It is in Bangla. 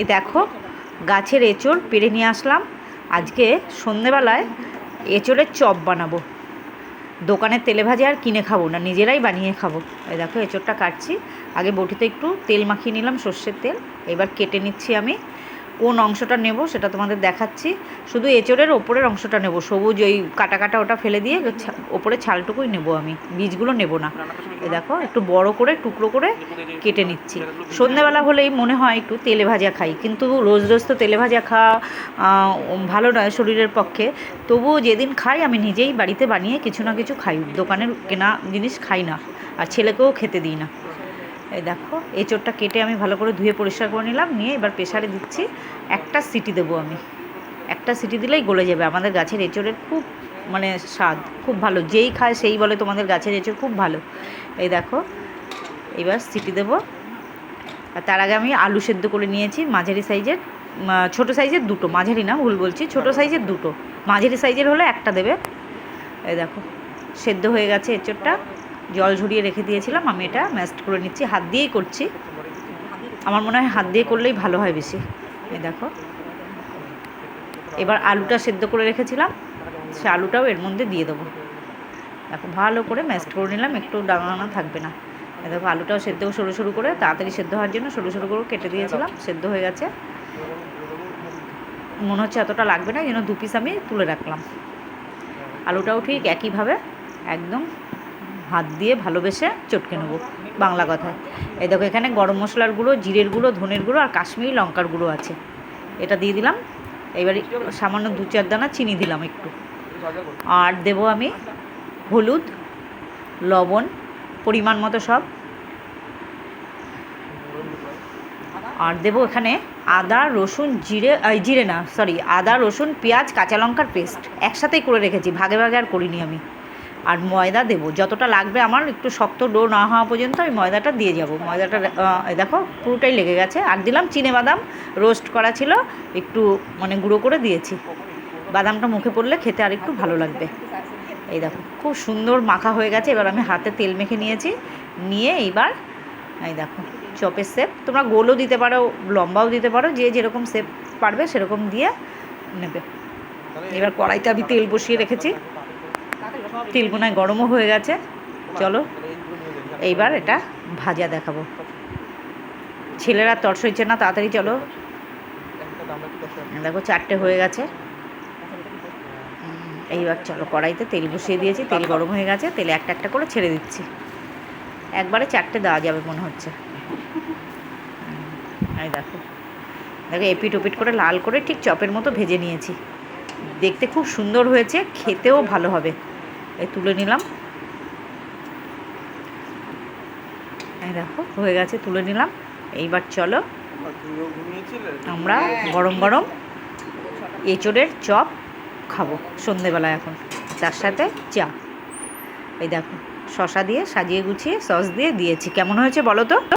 এই দেখো, গাছের এঁচড় পেরে নিয়ে আসলাম। আজকে সন্ধেবেলায় এঁচড়ের চপ বানাবো। দোকানের তেলে ভাজা আর কিনে খাব না, নিজেরাই বানিয়ে খাব। এই দেখো, এঁচড়টা কাটছি। আগে বটিতে একটু তেল মাখিয়ে নিলাম, সর্ষের তেল। এবার কেটে নিচ্ছি আমি। কোন অংশটা নেব সেটা তোমাদের দেখাচ্ছি। শুধু এঁচড়ের ওপরের অংশটা নেব, সবুজ ওই কাটা কাটা ওটা ফেলে দিয়ে ওপরে ছালটুকুই নেব আমি, বীজগুলো নেব না। দেখো, একটু বড় করে, টুকরো করে কেটে নিচ্ছি। সন্ধ্যেবেলা হলেই মনে হয় একটু তেলে ভাজা খাই, কিন্তু রোজ রোজ তো তেলে ভাজা খাওয়া ভালো নয় শরীরের পক্ষে। তবুও যেদিন খাই আমি নিজেই বাড়িতে বানিয়ে কিছু না কিছু খাই। দোকানের কেনা জিনিস খাই না, আর ছেলেকেও খেতে দিই না। এই দেখো এঁচোড়টা কেটে আমি ভালো করে ধুয়ে পরিষ্কার করে নিলাম নিয়ে এবার প্রেশারে দিচ্ছি একটা সিটি দেবো আমি। একটা সিটি দিলেই গলে যাবে আমাদের গাছের এঁচোড়ের খুব মানে স্বাদ খুব ভালো। যেই খায় সেই বলে তোমাদের গাছের এঁচোড় খুব ভালো। এই দেখো এবার সিটি দেবো। আর তার আগে আমি আলু সেদ্ধ করে নিয়েছি মাঝারি সাইজের ছোটো সাইজের দুটো। মাঝারি না ভুল বলছি ছোটো সাইজের দুটো। মাঝারি সাইজের হলে একটা দেবে। এই দেখো সেদ্ধ হয়ে গেছে এঁচোড়টা। জল ঝরিয়ে রেখে দিয়েছিলাম, আমি এটা ম্যাস্ট করে নিচ্ছি, হাত দিয়েই করছি। আমার মনে হয় হাত দিয়ে করলেই ভালো হয় বেশি। এই দেখো। এবার আলুটা সেদ্ধ করে রেখেছিলাম, সে আলুটাও এর মধ্যে দিয়ে দেবো। দেখো, ভালো করে ম্যাস্ট করে নিলাম, একটু ডাঙানো থাকবে না। দেখো, আলুটাও সেদ্ধ সরু সরু করে, তাড়াতাড়ি সেদ্ধ হওয়ার জন্য সরু সরু করে কেটে দিয়েছিলাম, সেদ্ধ হয়ে গেছে। মনে হচ্ছে এতটা লাগবে না যেন দু পিস আমি তুলে রাখলাম। আলুটাও ঠিক একইভাবে, একদম হাত দিয়ে ভালোবেসে চটকে নেব বাংলা কথায়। এই দেখো এখানে গরম মশলার গুঁড়ো, জিরের গুঁড়ো, ধনের গুঁড়ো আর কাশ্মীরি লঙ্কার গুঁড়ো আছে। এটা দিয়ে দিলাম। এবারে সামান্য দু চার দানা চিনি দিলাম একটু। আর দেবো আমি হলুদ, লবণ, পরিমাণ মতো সব। আর দেবো এখানে আদা, রসুন, জিরে জিরে না সরি আদা, রসুন, পেঁয়াজ, কাঁচা লঙ্কার পেস্ট। একসাথেই করে রেখেছি, ভাগে ভাগে আর করিনি আমি। আর ময়দা দেবো। যতটা লাগবে আমার একটু শক্ত ডো না হওয়া পর্যন্ত আমি ময়দাটা দিয়ে যাব। ময়দাটা দেখো পুরোটাই লেগে গেছে। আর দিলাম চিনে বাদাম রোস্ট করা ছিল একটু মানে গুঁড়ো করে দিয়েছি। বাদামটা মুখে পড়লে খেতে আর একটু ভালো লাগবে। এই দেখো খুব সুন্দর মাখা হয়ে গেছে। এবার আমি হাতে তেল মেখে নিয়েছি। নিয়ে এইবার এই দেখো চপের শেপ। তোমরা গোলও দিতে পারো লম্বাও দিতে পারো যে যেরকম শেপ পারবে সেরকম দিয়ে নেবে। এবার কড়াইতে আমি তেল বসিয়ে রেখেছি। তেলগুনায় গরমও হয়ে গেছে। চলো, এইবার এটা ভাজা দেখাবো। ছেলেরা তর সইছে না তাড়াতাড়ি চলো। দেখো, চারটে হয়ে গেছে। এইবার চলো, কড়াইতে তেল বসিয়ে দিয়েছি। তেল গরম হয়ে গেছে, তেলে একটা একটা করে ছেড়ে দিচ্ছি। একবারে চারটে দেওয়া যাবে মনে হচ্ছে। এই দেখো। দেখো, এপিট ওপিট করে লাল করে ঠিক চপের মতো ভেজে নিয়েছি। দেখতে খুব সুন্দর হয়েছে, খেতেও ভালো হবে। এই তুলে নিলাম। এই দেখো, হয়ে গেছে, তুলে নিলাম। এইবার চলো, আমরা গরম গরম এঁচড়ের চপ খাব সন্ধেবেলা এখন। তার সাথে চা। এই দেখো, শশা দিয়ে সাজিয়ে গুছিয়ে, সস দিয়ে দিয়েছি। কেমন হয়েছে বলো তো?